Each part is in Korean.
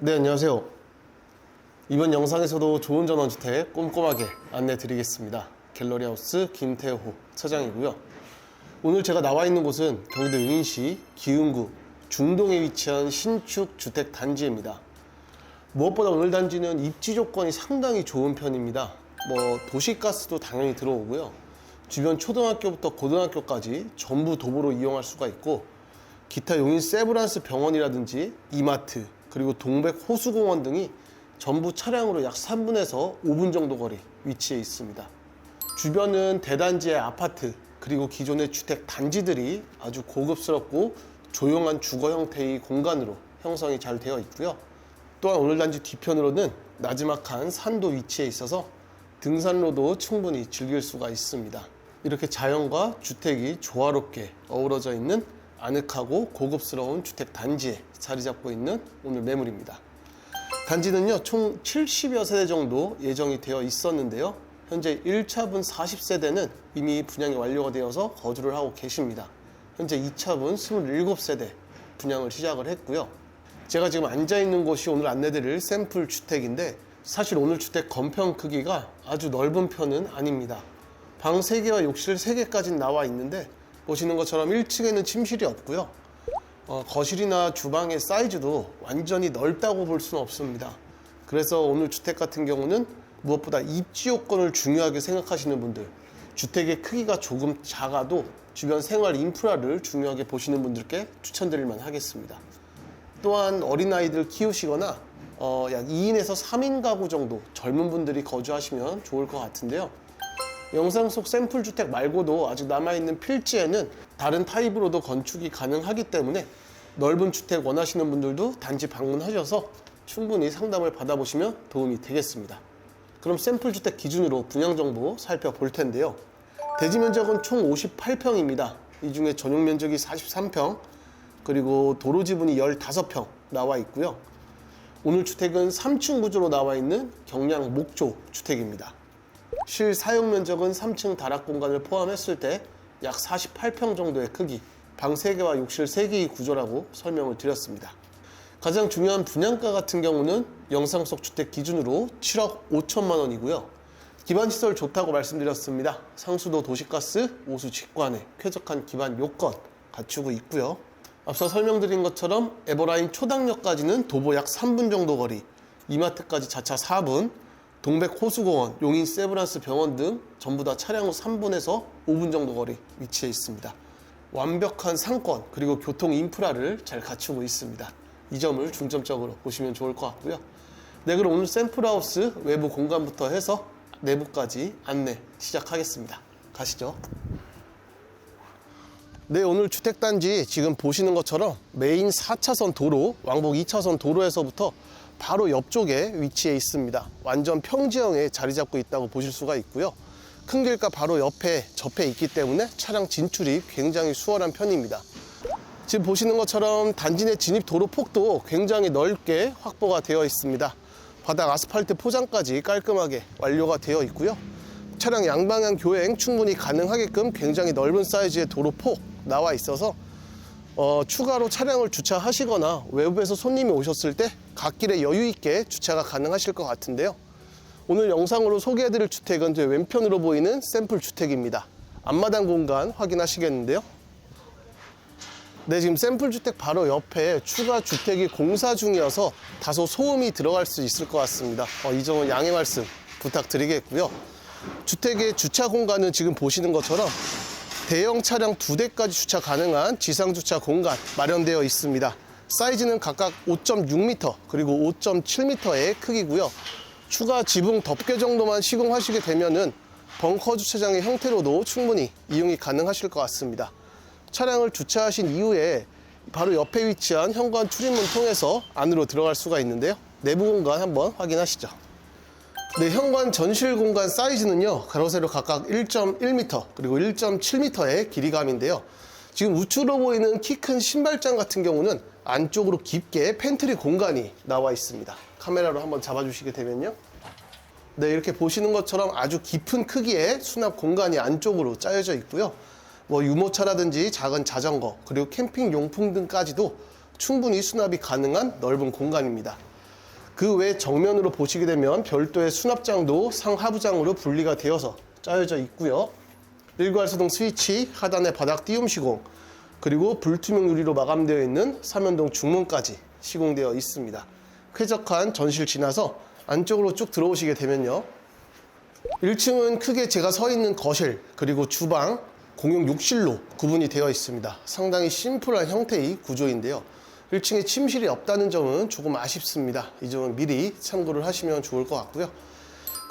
네, 안녕하세요. 이번 영상에서도 좋은 전원주택 꼼꼼하게 안내 드리겠습니다. 갤러리하우스 김태호 차장이고요. 오늘 제가 나와 있는 곳은 경기도 용인시 기흥구 중동에 위치한 신축 주택 단지입니다. 무엇보다 오늘 단지는 입지 조건이 상당히 좋은 편입니다. 뭐 도시가스도 당연히 들어오고요. 주변 초등학교부터 고등학교까지 전부 도보로 이용할 수가 있고 기타 용인 세브란스 병원이라든지 이마트 그리고 동백 호수공원 등이 전부 차량으로 약 3분에서 5분 정도 거리 위치해 있습니다. 주변은 대단지의 아파트 그리고 기존의 주택 단지들이 아주 고급스럽고 조용한 주거 형태의 공간으로 형성이 잘 되어 있고요. 또한 오늘 단지 뒤편으로는 나지막한 산도 위치해 있어서 등산로도 충분히 즐길 수가 있습니다. 이렇게 자연과 주택이 조화롭게 어우러져 있는 아늑하고 고급스러운 주택 단지에 자리 잡고 있는 오늘 매물입니다. 단지는요, 총 70여 세대 정도 예정이 되어 있었는데요. 현재 1차분 40세대는 이미 분양이 완료가 되어서 거주를 하고 계십니다. 현재 2차분 27세대 분양을 시작을 했고요. 제가 지금 앉아 있는 곳이 오늘 안내드릴 샘플 주택인데 사실 오늘 주택 건평 크기가 아주 넓은 편은 아닙니다. 방 3개와 욕실 3개까지 나와 있는데 보시는 것처럼 1층에는 침실이 없고요. 어, 거실이나 주방의 사이즈도 완전히 넓다고 볼 수는 없습니다. 그래서 오늘 주택 같은 경우는 무엇보다 입지 요건을 중요하게 생각하시는 분들, 주택의 크기가 조금 작아도 주변 생활 인프라를 중요하게 보시는 분들께 추천드릴 만 하겠습니다. 또한 어린아이들 키우시거나 어, 약 2인에서 3인 가구 정도 젊은 분들이 거주하시면 좋을 것 같은데요. 영상 속 샘플 주택 말고도 아직 남아있는 필지에는 다른 타입으로도 건축이 가능하기 때문에 넓은 주택 원하시는 분들도 단지 방문하셔서 충분히 상담을 받아보시면 도움이 되겠습니다. 그럼 샘플 주택 기준으로 분양 정보 살펴볼 텐데요. 대지 면적은 총 58평입니다. 이 중에 전용 면적이 43평, 그리고 도로 지분이 15평 나와 있고요. 오늘 주택은 3층 구조로 나와 있는 경량 목조 주택입니다. 실 사용 면적은 3층 다락 공간을 포함했을 때 약 48평 정도의 크기, 방 3개와 욕실 3개의 구조라고 설명을 드렸습니다. 가장 중요한 분양가 같은 경우는 영상 속 주택 기준으로 7억 5천만 원이고요. 기반 시설 좋다고 말씀드렸습니다. 상수도 도시가스, 오수 직관에 쾌적한 기반 요건 갖추고 있고요. 앞서 설명드린 것처럼 에버라인 초당역까지는 도보 약 3분 정도 거리, 이마트까지 자차 4분, 동백 호수공원, 용인 세브란스 병원 등 전부 다 차량으로 3분에서 5분 정도 거리 위치해 있습니다. 완벽한 상권 그리고 교통 인프라를 잘 갖추고 있습니다. 이 점을 중점적으로 보시면 좋을 것 같고요. 네, 그럼 오늘 샘플하우스 외부 공간부터 해서 내부까지 안내 시작하겠습니다. 가시죠. 네, 오늘 주택단지 지금 보시는 것처럼 메인 4차선 도로, 왕복 2차선 도로에서부터 바로 옆쪽에 위치해 있습니다. 완전 평지형에 자리 잡고 있다고 보실 수가 있고요. 큰 길가 바로 옆에 접해 있기 때문에 차량 진출이 굉장히 수월한 편입니다. 지금 보시는 것처럼 단지 내 진입 도로 폭도 굉장히 넓게 확보가 되어 있습니다. 바닥 아스팔트 포장까지 깔끔하게 완료가 되어 있고요. 차량 양방향 교행 충분히 가능하게끔 굉장히 넓은 사이즈의 도로 폭 나와 있어서 어, 추가로 차량을 주차하시거나 외부에서 손님이 오셨을 때 갓길에 여유 있게 주차가 가능하실 것 같은데요. 오늘 영상으로 소개해드릴 주택은 제 왼편으로 보이는 샘플 주택입니다. 앞마당 공간 확인하시겠는데요. 네, 지금 샘플 주택 바로 옆에 추가 주택이 공사 중이어서 다소 소음이 들어갈 수 있을 것 같습니다. 어, 이 점은 양해 말씀 부탁드리겠고요. 주택의 주차 공간은 지금 보시는 것처럼 대형 차량 두 대까지 주차 가능한 지상 주차 공간 마련되어 있습니다. 사이즈는 각각 5.6m 그리고 5.7m의 크기고요. 추가 지붕 덮개 정도만 시공하시게 되면은 벙커 주차장의 형태로도 충분히 이용이 가능하실 것 같습니다. 차량을 주차하신 이후에 바로 옆에 위치한 현관 출입문 통해서 안으로 들어갈 수가 있는데요. 내부 공간 한번 확인하시죠. 네, 현관 전실 공간 사이즈는요, 가로 세로 각각 1.1m, 그리고 1.7m의 길이감인데요. 지금 우측으로 보이는 키 큰 신발장 같은 경우는 안쪽으로 깊게 팬트리 공간이 나와 있습니다. 카메라로 한번 잡아주시게 되면요. 네, 이렇게 보시는 것처럼 아주 깊은 크기의 수납 공간이 안쪽으로 짜여져 있고요. 뭐 유모차라든지 작은 자전거, 그리고 캠핑 용품 등까지도 충분히 수납이 가능한 넓은 공간입니다. 그 외 정면으로 보시게 되면 별도의 수납장도 상하부장으로 분리가 되어서 짜여져 있고요. 일괄수동 스위치, 하단에 바닥 띄움 시공, 그리고 불투명 유리로 마감되어 있는 삼연동 중문까지 시공되어 있습니다. 쾌적한 전실 지나서 안쪽으로 쭉 들어오시게 되면요. 1층은 크게 제가 서 있는 거실, 그리고 주방, 공용 욕실로 구분이 되어 있습니다. 상당히 심플한 형태의 구조인데요. 1층에 침실이 없다는 점은 조금 아쉽습니다. 이 점은 미리 참고를 하시면 좋을 것 같고요.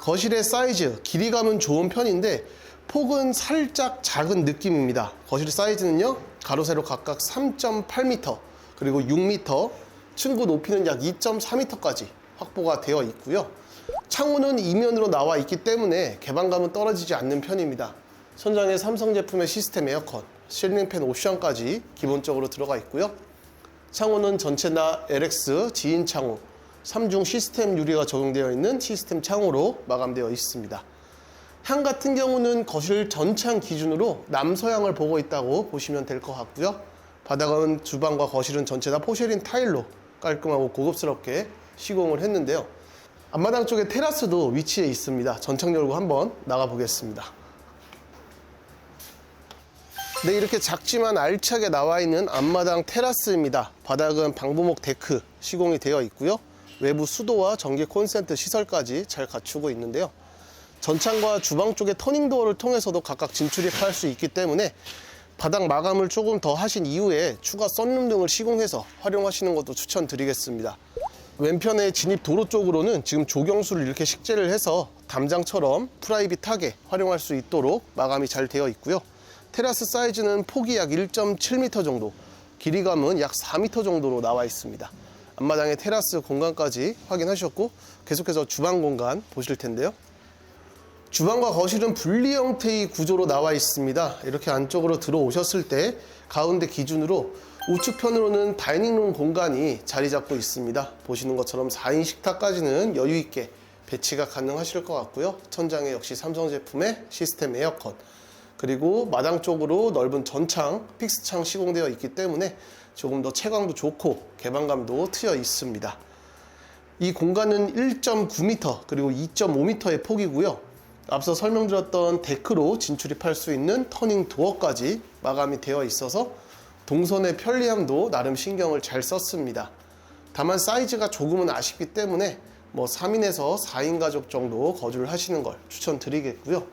거실의 사이즈, 길이감은 좋은 편인데 폭은 살짝 작은 느낌입니다. 거실 사이즈는요, 가로 세로 각각 3.8m, 그리고 6m, 층고 높이는 약 2.4m까지 확보가 되어 있고요. 창문은 이면으로 나와 있기 때문에 개방감은 떨어지지 않는 편입니다. 천장에 삼성 제품의 시스템 에어컨, 실링팬 옵션까지 기본적으로 들어가 있고요. 창호는 전체 나 LX 지인 창호, 3중 시스템 유리가 적용되어 있는 시스템 창호로 마감되어 있습니다. 향 같은 경우는 거실 전창 기준으로 남서향을 보고 있다고 보시면 될 것 같고요. 바닥은 주방과 거실은 전체 다 포쉐린 타일로 깔끔하고 고급스럽게 시공을 했는데요. 앞마당 쪽에 테라스도 위치해 있습니다. 전창 열고 한번 나가 보겠습니다. 네, 이렇게 작지만 알차게 나와 있는 앞마당 테라스입니다. 바닥은 방부목 데크 시공이 되어 있고요. 외부 수도와 전기 콘센트 시설까지 잘 갖추고 있는데요. 전창과 주방 쪽의 터닝도어를 통해서도 각각 진출이 할수 있기 때문에 바닥 마감을 조금 더 하신 이후에 추가 썬룸 등을 시공해서 활용하시는 것도 추천드리겠습니다. 왼편의 진입 도로 쪽으로는 지금 조경수를 이렇게 식재를 해서 담장처럼 프라이빗하게 활용할 수 있도록 마감이 잘 되어 있고요. 테라스 사이즈는 폭이 약 1.7m 정도, 길이감은 약 4m 정도로 나와 있습니다. 앞마당의 테라스 공간까지 확인하셨고 계속해서 주방 공간 보실 텐데요. 주방과 거실은 분리 형태의 구조로 나와 있습니다. 이렇게 안쪽으로 들어오셨을 때 가운데 기준으로 우측편으로는 다이닝룸 공간이 자리 잡고 있습니다. 보시는 것처럼 4인 식탁까지는 여유 있게 배치가 가능하실 것 같고요. 천장에 역시 삼성 제품의 시스템 에어컨 그리고 마당 쪽으로 넓은 전창, 픽스창 시공되어 있기 때문에 조금 더 채광도 좋고 개방감도 트여 있습니다. 이 공간은 1.9m 그리고 2.5m의 폭이고요. 앞서 설명드렸던 데크로 진출입할 수 있는 터닝 도어까지 마감이 되어 있어서 동선의 편리함도 나름 신경을 잘 썼습니다. 다만 사이즈가 조금은 아쉽기 때문에 뭐 3인에서 4인 가족 정도 거주를 하시는 걸 추천드리겠고요.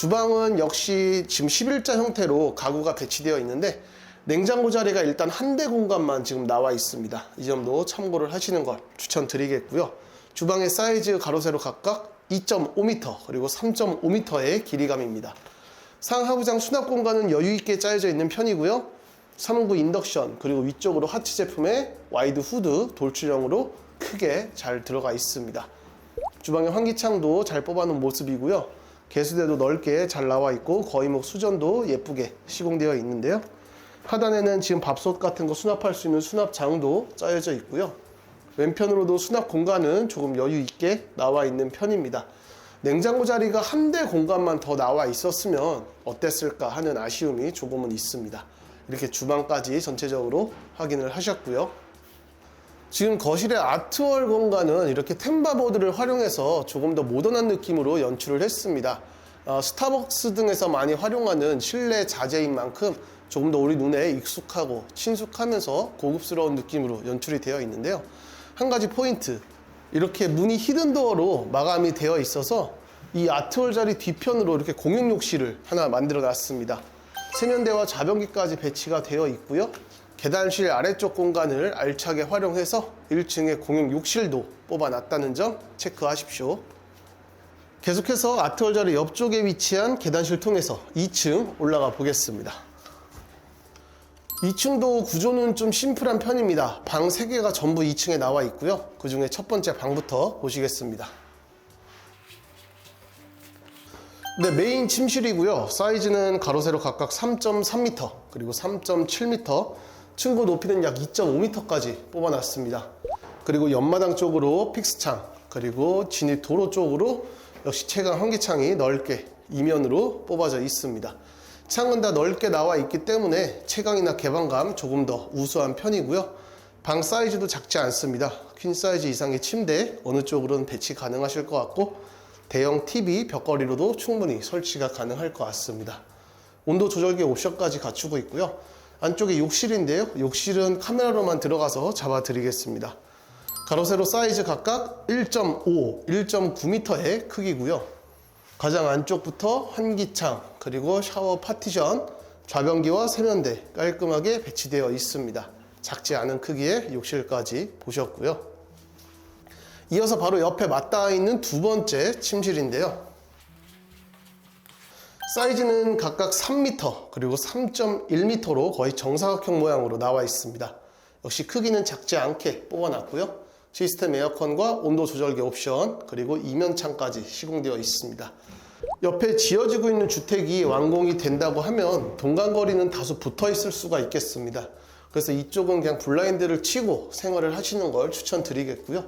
주방은 역시 지금 11자 형태로 가구가 배치되어 있는데 냉장고 자리가 일단 한 대 공간만 지금 나와 있습니다. 이 점도 참고를 하시는 걸 추천드리겠고요. 주방의 사이즈 가로 세로 각각 2.5m 그리고 3.5m의 길이감입니다. 상하부장 수납 공간은 여유 있게 짜여져 있는 편이고요. 309 인덕션 그리고 위쪽으로 하치 제품의 와이드 후드 돌출형으로 크게 잘 들어가 있습니다. 주방의 환기창도 잘 뽑아놓은 모습이고요. 개수대도 넓게 잘 나와 있고 거의목 수전도 예쁘게 시공되어 있는데요. 하단에는 지금 밥솥 같은 거 수납할 수 있는 수납장도 짜여져 있고요. 왼편으로도 수납 공간은 조금 여유 있게 나와 있는 편입니다. 냉장고 자리가 한 대 공간만 더 나와 있었으면 어땠을까 하는 아쉬움이 조금은 있습니다. 이렇게 주방까지 전체적으로 확인을 하셨고요. 지금 거실의 아트월 공간은 이렇게 템바보드를 활용해서 조금 더 모던한 느낌으로 연출을 했습니다. 어, 스타벅스 등에서 많이 활용하는 실내 자재인 만큼 조금 더 우리 눈에 익숙하고 친숙하면서 고급스러운 느낌으로 연출이 되어 있는데요. 한 가지 포인트. 이렇게 문이 히든도어로 마감이 되어 있어서 이 아트월 자리 뒤편으로 이렇게 공용 욕실을 하나 만들어 놨습니다. 세면대와 자변기까지 배치가 되어 있고요. 계단실 아래쪽 공간을 알차게 활용해서 1층에 공용 욕실도 뽑아놨다는 점 체크하십시오. 계속해서 아트월 자리 옆쪽에 위치한 계단실 통해서 2층 올라가 보겠습니다. 2층도 구조는 좀 심플한 편입니다. 방 3개가 전부 2층에 나와 있고요. 그 중에 첫 번째 방부터 보시겠습니다. 네, 메인 침실이고요. 사이즈는 가로 세로 각각 3.3m 그리고 3.7m 층고 높이는 약 2.5m까지 뽑아놨습니다. 그리고 옆마당 쪽으로 픽스창 그리고 진입 도로 쪽으로 역시 채광 환기창이 넓게 이면으로 뽑아져 있습니다. 창은 다 넓게 나와 있기 때문에 채광이나 개방감 조금 더 우수한 편이고요. 방 사이즈도 작지 않습니다. 퀸 사이즈 이상의 침대 어느 쪽으로는 배치 가능하실 것 같고 대형 TV 벽걸이로도 충분히 설치가 가능할 것 같습니다. 온도 조절기 옵션까지 갖추고 있고요. 안쪽에 욕실인데요. 욕실은 카메라로만 들어가서 잡아드리겠습니다. 가로 세로 사이즈 각각 1.5, 1.9m의 크기고요. 가장 안쪽부터 환기창 그리고 샤워 파티션 좌변기와 세면대 깔끔하게 배치되어 있습니다. 작지 않은 크기의 욕실까지 보셨고요. 이어서 바로 옆에 맞닿아 있는 두 번째 침실인데요. 사이즈는 각각 3m 그리고 3.1m로 거의 정사각형 모양으로 나와 있습니다. 역시 크기는 작지 않게 뽑아놨고요. 시스템 에어컨과 온도 조절기 옵션 그리고 이면창까지 시공되어 있습니다. 옆에 지어지고 있는 주택이 완공이 된다고 하면 동간거리는 다소 붙어 있을 수가 있겠습니다. 그래서 이쪽은 그냥 블라인드를 치고 생활을 하시는 걸 추천드리겠고요.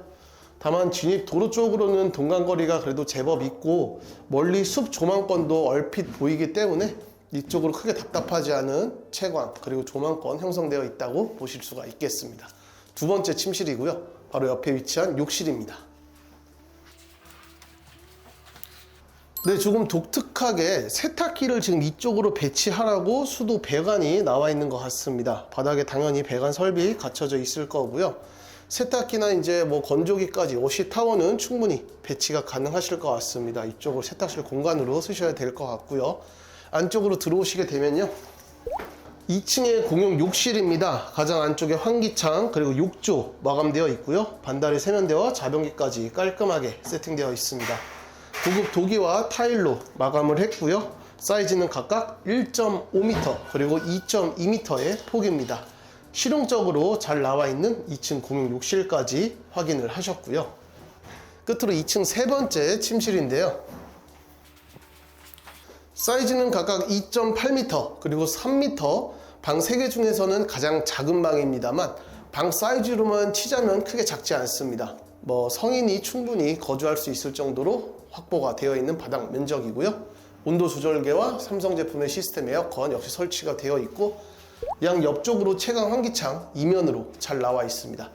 다만 진입 도로 쪽으로는 동간거리가 그래도 제법 있고 멀리 숲 조망권도 얼핏 보이기 때문에 이쪽으로 크게 답답하지 않은 채광 그리고 조망권 형성되어 있다고 보실 수가 있겠습니다. 두 번째 침실이고요. 바로 옆에 위치한 욕실입니다. 네, 조금 독특하게 세탁기를 지금 이쪽으로 배치하라고 수도 배관이 나와 있는 것 같습니다. 바닥에 당연히 배관 설비 갖춰져 있을 거고요. 세탁기나 이제 뭐 건조기까지 옷이 타워는 충분히 배치가 가능하실 것 같습니다. 이쪽을 세탁실 공간으로 쓰셔야 될 것 같고요. 안쪽으로 들어오시게 되면요. 2층의 공용 욕실입니다. 가장 안쪽에 환기창 그리고 욕조 마감되어 있고요. 반달의 세면대와 자변기까지 깔끔하게 세팅되어 있습니다. 고급 도기와 타일로 마감을 했고요. 사이즈는 각각 1.5m 그리고 2.2m의 폭입니다. 실용적으로 잘 나와 있는 2층 공용 욕실까지 확인을 하셨고요. 끝으로 2층 세 번째 침실인데요. 사이즈는 각각 2.8m 그리고 3m 방 3개 중에서는 가장 작은 방입니다만 방 사이즈로만 치자면 크게 작지 않습니다. 뭐 성인이 충분히 거주할 수 있을 정도로 확보가 되어 있는 바닥 면적이고요. 온도 조절계와 삼성 제품의 시스템 에어컨 역시 설치가 되어 있고 양 옆쪽으로 채광 환기창 이면으로 잘 나와 있습니다.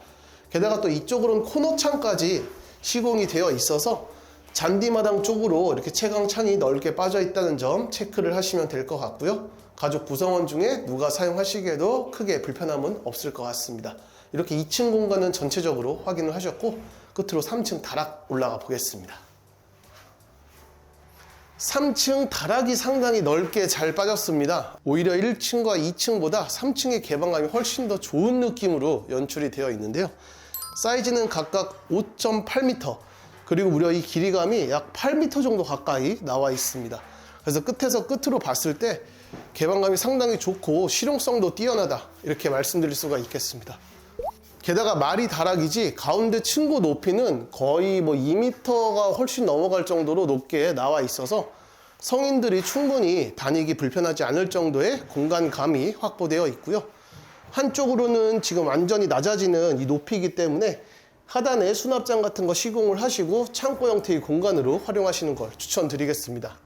게다가 또 이쪽으로는 코너창까지 시공이 되어 있어서 잔디마당 쪽으로 이렇게 채광창이 넓게 빠져 있다는 점 체크를 하시면 될 것 같고요. 가족 구성원 중에 누가 사용하시기에도 크게 불편함은 없을 것 같습니다. 이렇게 2층 공간은 전체적으로 확인을 하셨고 끝으로 3층 다락 올라가 보겠습니다. 3층 다락이 상당히 넓게 잘 빠졌습니다. 오히려 1층과 2층보다 3층의 개방감이 훨씬 더 좋은 느낌으로 연출이 되어 있는데요. 사이즈는 각각 5.8m 그리고 무려 이 길이감이 약 8m 정도 가까이 나와 있습니다. 그래서 끝에서 끝으로 봤을 때 개방감이 상당히 좋고 실용성도 뛰어나다 이렇게 말씀드릴 수가 있겠습니다. 게다가 말이 다락이지 가운데 층고 높이는 거의 뭐 2m가 훨씬 넘어갈 정도로 높게 나와 있어서 성인들이 충분히 다니기 불편하지 않을 정도의 공간감이 확보되어 있고요. 한쪽으로는 지금 완전히 낮아지는 이 높이이기 때문에 하단에 수납장 같은 거 시공을 하시고 창고 형태의 공간으로 활용하시는 걸 추천드리겠습니다.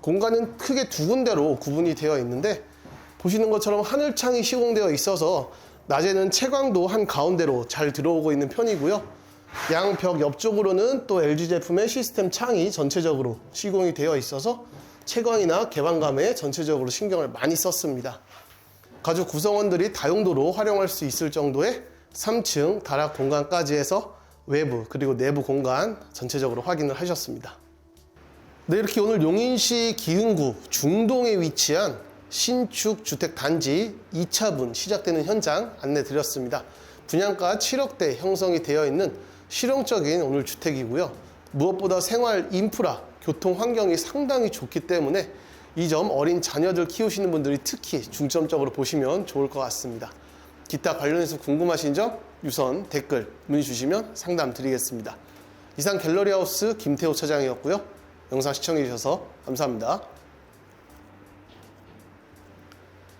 공간은 크게 두 군데로 구분이 되어 있는데 보시는 것처럼 하늘창이 시공되어 있어서 낮에는 채광도 한 가운데로 잘 들어오고 있는 편이고요. 양 벽 옆쪽으로는 또 LG 제품의 시스템 창이 전체적으로 시공이 되어 있어서 채광이나 개방감에 전체적으로 신경을 많이 썼습니다. 가족 구성원들이 다용도로 활용할 수 있을 정도의 3층 다락 공간까지 해서 외부 그리고 내부 공간 전체적으로 확인을 하셨습니다. 네, 이렇게 오늘 용인시 기흥구 중동에 위치한 신축 주택 단지 2차분 시작되는 현장 안내 드렸습니다. 분양가 7억대 형성이 되어 있는 실용적인 오늘 주택이고요. 무엇보다 생활 인프라, 교통 환경이 상당히 좋기 때문에 이 점 어린 자녀들 키우시는 분들이 특히 중점적으로 보시면 좋을 것 같습니다. 기타 관련해서 궁금하신 점 유선 댓글 문의 주시면 상담 드리겠습니다. 이상 갤러리하우스 김태호 차장이었고요. 영상 시청해 주셔서 감사합니다.